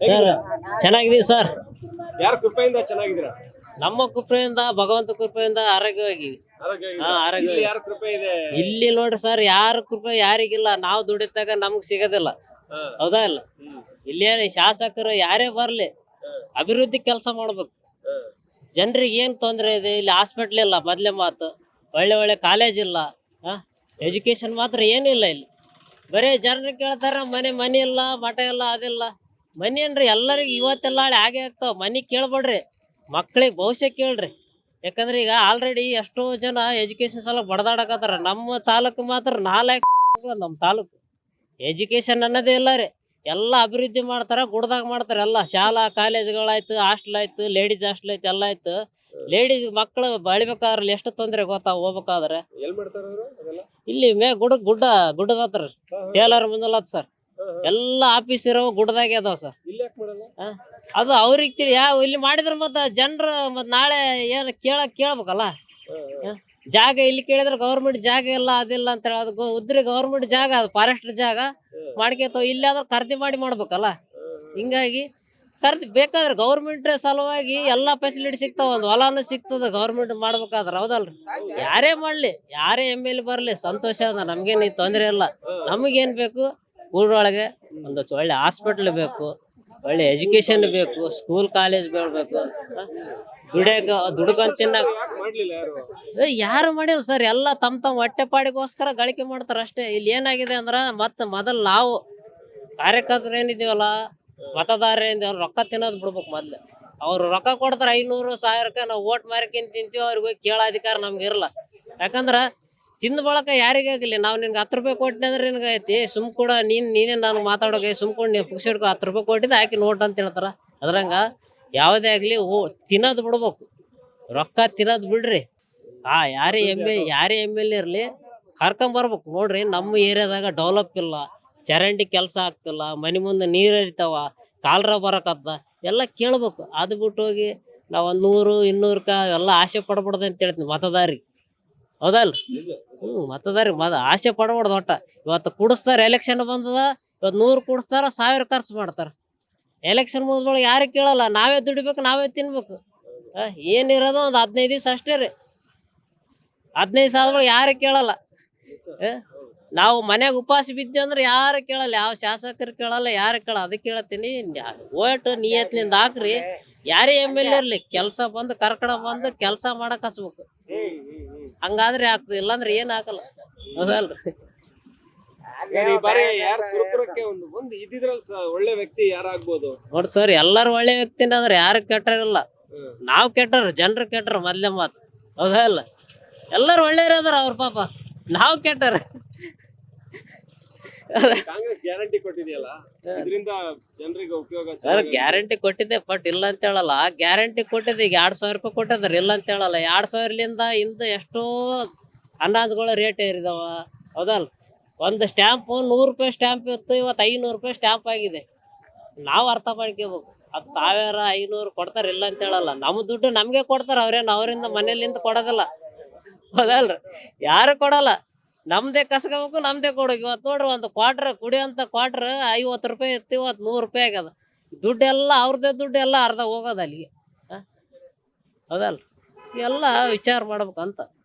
Sir ಚೆನ್ನಾಗಿದೆ sir ಯಾರ ಕೃಪೆಯಿಂದ ಚೆನ್ನಾಗಿದ್ದೀರಾ? ನಮ್ಮ ಕೃಪೆಯಿಂದ ಭಗವಂತ ಕೃಪೆಯಿಂದ ಆರೋಗ್ಯವಾಗಿ ಹಾ, ಆರೋಗ್ಯ. ಇಲ್ಲಿ ಯಾರ ಕೃಪೆ ಇದೆ? ಇಲ್ಲಿ ನೋಡ್ರಿ ಸರ್ ಯಾರ ಕೃಪೆ ಯಾರಿಗಿಲ್ಲ. ನಾವು ದುಡಿತಾಗ ನಮಗ್ ಸಿಗೋದಿಲ್ಲ. ಹೌದಾ ಇಲ್ಲ? ಇಲ್ಲಿ ಶಾಸಕರು ಯಾರೇ ಬರ್ಲಿ ಅಭಿವೃದ್ಧಿ ಕೆಲಸ ಮಾಡ್ಬೇಕು. ಜನರಿಗೆ ಏನ್ ತೊಂದರೆ ಇದೆ? ಇಲ್ಲಿ ಹಾಸ್ಪಿಟ್ಲ್ ಇಲ್ಲ ಮೊದ್ಲೇ ಮಾತು. ಒಳ್ಳೆ ಒಳ್ಳೆ ಕಾಲೇಜ್ ಇಲ್ಲ ಎಜುಕೇಶನ್ ಮಾತ್ರ ಏನಿಲ್ಲ ಇಲ್ಲ ಇಲ್ಲಿ. ಬರೀ ಜನರು ಕೇಳ್ತಾರ ಮನೆ ಮನೆ ಇಲ್ಲ ಮಠ ಇಲ್ಲ ಅದಿಲ್ಲ. ಮನೆ ಏನ್ರಿ ಎಲ್ಲರಿಗೂ ಇವತ್ತೆಲ್ಲ ಆಗೇ ಹಾಗೆ ಆಗ್ತಾವ. ಮನಿ ಕೇಳ್ಬೇಡ್ರಿ. ಮಕ್ಳಿಗೆ ಭವಿಷ್ಯ ಕೇಳ್ರಿ. ಯಾಕಂದ್ರೆ ಈಗ ಆಲ್ರೆಡಿ ಎಷ್ಟೋ ಜನ ಎಜುಕೇಶನ್ ಸಲ ಬಡದಾಡಕತ್ತಾರ. ನಮ್ಮ ತಾಲೂಕು ಮಾತ್ರ ನಾಲ್ಕು ನಮ್ಮ ತಾಲೂಕು. ಎಜುಕೇಶನ್ ಅನ್ನೋದೇ ಇಲ್ಲ ರೀ. ಎಲ್ಲ ಅಭಿವೃದ್ಧಿ ಮಾಡ್ತಾರ ಗುಡ್ದಾಗ ಮಾಡ್ತಾರ ಎಲ್ಲ. ಶಾಲಾ ಕಾಲೇಜ್ಗಳಾಯ್ತು ಹಾಸ್ಟೆಲ್ ಆಯ್ತು ಲೇಡೀಸ್ ಹಾಸ್ಟೆಲ್ ಆಯ್ತು ಎಲ್ಲ ಆಯ್ತು. ಲೇಡೀಸ್ ಮಕ್ಕಳು ಬೆಳಿಬೇಕಾದ್ರೆ ಎಷ್ಟು ತೊಂದರೆ ಗೊತ್ತಾ ಹೋಗ್ಬೇಕಾದ್ರೆ? ಇಲ್ಲಿ ಮೇ ಗುಡ್ಡ ಗುಡ್ಡ ಗುಡ್ಡದ ಹತ್ರ. ಟೇಲರ್ ಮುಂದಲ್ಲ ಸರ್. ಎಲ್ಲ ಆಫೀಸ್ ಇರೋ ಗುಡ್ಡದಾಗೆ ಅದಾವ ಸರ್. ಅದು ಅವ್ರಿಗೆ ತಿಳಿ ಯಾವ ಇಲ್ಲಿ ಮಾಡಿದ್ರೆ ಮತ್ತೆ ಜನರು ಮತ್ತೆ ನಾಳೆ ಏನು ಕೇಳಕ್ ಕೇಳ್ಬೇಕಲ್ಲ. ಜಾಗ ಇಲ್ಲಿ ಕೇಳಿದ್ರೆ ಗೌರ್ಮೆಂಟ್ ಜಾಗ ಇಲ್ಲ ಅದಿಲ್ಲ ಅಂತ ಹೇಳಿ ಅದು ಉದ್ರಿ ಗೌರ್ಮೆಂಟ್ ಜಾಗ ಅದು ಫಾರೆಸ್ಟ್ ಜಾಗ ಮಾಡ್ಕೇತೋ ಇಲ್ಲಿ ಆದ್ರೆ ಖರೀದಿ ಮಾಡಿ ಮಾಡ್ಬೇಕಲ್ಲ? ಹಿಂಗಾಗಿ ಖರೀದಿ ಬೇಕಾದ್ರೆ ಗೌರ್ಮೆಂಟ್ ಸಲುವಾಗಿ ಎಲ್ಲಾ ಫೆಸಿಲಿಟಿ ಸಿಗ್ತಾವ ಒಂದು ಹೊಲಾನು ಸಿಗ್ತದ ಗೌರ್ಮೆಂಟ್ ಮಾಡ್ಬೇಕಾದ್ರೆ ಹೌದಲ್ರಿ? ಯಾರೇ ಮಾಡ್ಲಿ ಯಾರೇ ಎಂ ಎಲ್ ಬರಲಿ ಸಂತೋಷ ಅದ ನಮ್ಗೇನು ತೊಂದರೆ ಇಲ್ಲ. ನಮಗೇನ್ ಬೇಕು? ಊರೊಳಗೆ ಒಂದು ಒಳ್ಳೆ ಹಾಸ್ಪಿಟ್ಲ್ ಬೇಕು, ಒಳ್ಳೆ ಎಜುಕೇಶನ್ ಬೇಕು ಸ್ಕೂಲ್ ಕಾಲೇಜ್ ಬೇಕು ದುಡಿಯಕ, ದುಡ್ಕೊಂಡು ತಿನ್ನಕ್. ಯಾರು ಮಾಡಿಲ್ಲ ಸರ್, ಎಲ್ಲ ತಮ್ಮ ತಮ್ಮ ಹೊಟ್ಟೆಪಾಡಿಗೋಸ್ಕರ ಗಳಿಕೆ ಮಾಡ್ತಾರ ಅಷ್ಟೇ. ಇಲ್ಲಿ ಏನಾಗಿದೆ ಅಂದ್ರ ಮತ್ತ ಮೊದಲ್ ನಾವು ಕಾರ್ಯಕರ್ತರು ಏನಿದೀವಲ್ಲ, ಮತದಾರ ಏನಿದೀವಲ್ಲ, ರೊಕ್ಕ ತಿನ್ನೋದು ಬಿಡ್ಬೇಕು ಮೊದ್ಲು. ಅವ್ರು ರೊಕ್ಕ ಕೊಡ್ತಾರ ಐನೂರು, ಸಾವಿರಕ್ಕೆ ನಾವು ಓಟ್ ಮಾರ್ಕಿನ್ ತಿಂತೀವಿ, ಅವ್ರಿಗೆ ಕೇಳೋ ಅಧಿಕಾರ ನಮ್ಗೆ ಇರಲ್ಲ. ಯಾಕಂದ್ರ ತಿಂದ ಬಳಕ ಯಾರಿಗಾಗಲಿ ನಾವು ನಿನ್ಗೆ ಹತ್ತು ರೂಪಾಯಿ ಕೊಟ್ಟಿನ ಅಂದ್ರೆ ನಿನ್ಗೆ ಐತಿ ಸುಮ್ ಕೂಡ ನೀನ್, ನೀನೇ ನಾನು ಮಾತಾಡೋಕೆ ಸುಮ್ಕೊಂಡು ನೀವು ಪುಕ್ಷಡ್ಕೊ ಹತ್ತು ರೂಪಾಯಿ ಕೊಟ್ಟಿದ್ದು ಹಾಕಿ ನೋಟ್ ಅಂತ ಹೇಳ್ತಾರ. ಅದ್ರಂಗ ಯಾವುದೇ ಆಗಲಿ ಓ, ತಿನ್ನೋದು ಬಿಡ್ಬೇಕು. ರೊಕ್ಕ ತಿನ್ನೋದು ಬಿಡ್ರಿ. ಆ, ಯಾರೇ ಎಂ ಎ ಯಾರೇ ಎಂ ಎಲ್ ಇರಲಿ ಕರ್ಕೊಂಬರ್ಬೇಕು ನೋಡ್ರಿ, ನಮ್ಮ ಏರಿಯಾದಾಗ ಡೆವಲಪ್ ಇಲ್ಲ. ಚರಂಡಿ ಕೆಲಸ ಆಗ್ತಿಲ್ಲ. ಮನೆ ಮುಂದೆ ನೀರು ಹರಿತಾವ. ಕಾಲರ ಬರಕತ್ತ. ಎಲ್ಲ ಕೇಳ್ಬೇಕು. ಅದು ಬಿಟ್ಟು ಹೋಗಿ ನಾವು ಒಂದು ನೂರು ಕ ಎಲ್ಲ ಆಸೆ ಪಡ್ಬಾರ್ದು ಅಂತ ಹೇಳ್ತೀನಿ ಮತದಾರಿ ಹೌದಲ್ಲ? ಹ್ಞೂ ಮತದಾರಿ ಮದ ಆಸೆ ಪಡ್ಬಾರ್ದು ಒಟ್ಟ. ಇವತ್ತು ಕುಡಿಸ್ತಾರೆ ಎಲೆಕ್ಷನ್ ಬಂದದ, ಇವತ್ತು ನೂರು ಕುಡಿಸ್ತಾರ, ಸಾವಿರ ಖರ್ಚು ಮಾಡ್ತಾರ. ಎಲೆಕ್ಷನ್ ಮುಗಿದ್ಮೇಲೆ ಯಾರು ಕೇಳಲ್ಲ, ನಾವೇ ದುಡಿಬೇಕು, ನಾವೇ ತಿನ್ಬೇಕು. ಏನಿರೋದು ಒಂದು ಹದಿನೈದು ದಿವಸ ಅಷ್ಟೇ ರೀ. ಹದಿನೈದು ಸಾವಿರ ಯಾರು ಕೇಳಲ್ಲ? ನಾವು ಮನೆಗೆ ಉಪವಾಸ ಬಿದ್ದೆ ಅಂದ್ರೆ ಯಾರು ಕೇಳಲ್ಲ, ಯಾವ ಶಾಸಕರು ಕೇಳಲ್ಲ, ಯಾರು ಕೇಳ ಅದಕ್ಕೆ ಕೇಳತ್ತೀನಿ. ಓಟ್ ನಿಯತ್ಲಿಂದ ಹಾಕ್ರಿ. ಯಾರೇ ಎಂ ಎಲ್ ಇರ್ಲಿ, ಕೆಲಸ ಬಂದು ಕರ್ಕಡ ಬಂದು, ಕೆಲಸ ಮಾಡಕ್ ಹಚ್ಬೇಕು. ಹಂಗಾದ್ರೆ ಆಗ್ತದೆ ಇಲ್ಲಾಂದ್ರೆ ಏನ್ ಹಾಕಲ್ಲ. ಹೌದಲ್ರಿ. ಈ ಬಾರಿ ಯಾರು ಸುರಪುರಕ್ಕೆ ಒಂದು ಒಂದು ಇದ್ದಿದ್ರಲ್ಲಿ ಸ- ಒಳ್ಳೆ ವ್ಯಕ್ತಿ ಯಾರಾಗ್ಬೋದು ನೋಡ್ ಸರ್ ಎಲ್ಲರೂ ಒಳ್ಳೆ ವ್ಯಕ್ತಿನ ಅಂದ್ರೆ ಯಾರು ಕೆಟ್ಟರಿಲ್ಲ ನಾವ್ ನಾವು ಕೆಟ್ಟರು ಜನರು ಕೆಟ್ಟರು ಮೊದ್ಲೇ ಮಾತು. ಹೌದಾ ಇಲ್ಲ? ಎಲ್ಲರೂ ಒಳ್ಳೆಯವ್ರು ಅದಾರ ಅವ್ರ ಪಾಪ. ನಾವ್ ಕೆಟ್ಟರು ಕಾಂಗ್ರೆಸ್ ಗ್ಯಾರಂಟಿ ಕೊಟ್ಟಿದೆಯಲ್ಲ? ಇದರಿಂದ ಜನರಿಗೆ ಉಪಯೋಗ ಸರ್ ಗ್ಯಾರಂಟಿ ಕೊಟ್ಟಿದ್ದೆ ಬಟ್ ಇಲ್ಲ ಅಂತ ಹೇಳಲ್ಲ. ಗ್ಯಾರಂಟಿ ಕೊಟ್ಟಿದ್ದೆ ಈಗ ಎರಡ್ ಸಾವಿರ ರೂಪಾಯಿ ಕೊಟ್ಟಿದಾರ ಇಲ್ಲ ಅಂತ ಹೇಳಲ್ಲ. ಎರಡ್ ಸಾವಿರಲಿಂದ ಇಂದ ಎಷ್ಟೋ ಅನಾಜ್ಗಳ ರೇಟ್ ಏರಿದಾವ. ಹೌದಲ್ ಒಂದು ಸ್ಟ್ಯಾಂಪ್ ನೂರು ರೂಪಾಯಿ ಸ್ಟ್ಯಾಂಪ್ ಇತ್ತು ಇವತ್ತು ಐನೂರು ರೂಪಾಯಿ ಸ್ಟ್ಯಾಂಪ್ ಆಗಿದೆ. ನಾವು ಅರ್ಥ ಮಾಡ್ಕೋಬೇಕು. ಅದು ಸಾವಿರ ಐನೂರು ಕೊಡ್ತಾರ ಇಲ್ಲ ಅಂತ ಹೇಳಲ್ಲ. ನಮ್ಮ ದುಡ್ಡು ನಮಗೆ ಕೊಡ್ತಾರ ಅವ್ರೇನು ಅವರಿಂದ ಮನೇಲಿಂದ ಕೊಡೋದಿಲ್ಲ. ಹೌದಲ್ರಿ? ಯಾರು ಕೊಡಲ್ಲ. ನಮ್ದೇ ಕಸ್ಕೋಬೇಕು, ನಮ್ದೇ ಕೊಡೋಕೆ ಇವತ್ತು ನೋಡ್ರಿ ಒಂದು ಕ್ವಾಟ್ರ್ ಕುಡಿಯೋಂಥ ಕ್ವಾಟ್ರ್ ಐವತ್ತು ರೂಪಾಯಿ ಇತ್ತು ಇವತ್ತು ನೂರು ರೂಪಾಯಿ ಆಗ್ಯದ. ದುಡ್ಡೆಲ್ಲ ಅವ್ರದ್ದೇ ದುಡ್ಡು, ಎಲ್ಲ ಅರ್ಧ ಹೋಗೋದು ಅಲ್ಲಿಗೆ? ಹೌದಲ್ಲ ಎಲ್ಲ ವಿಚಾರ ಮಾಡ್ಬೇಕಂತ.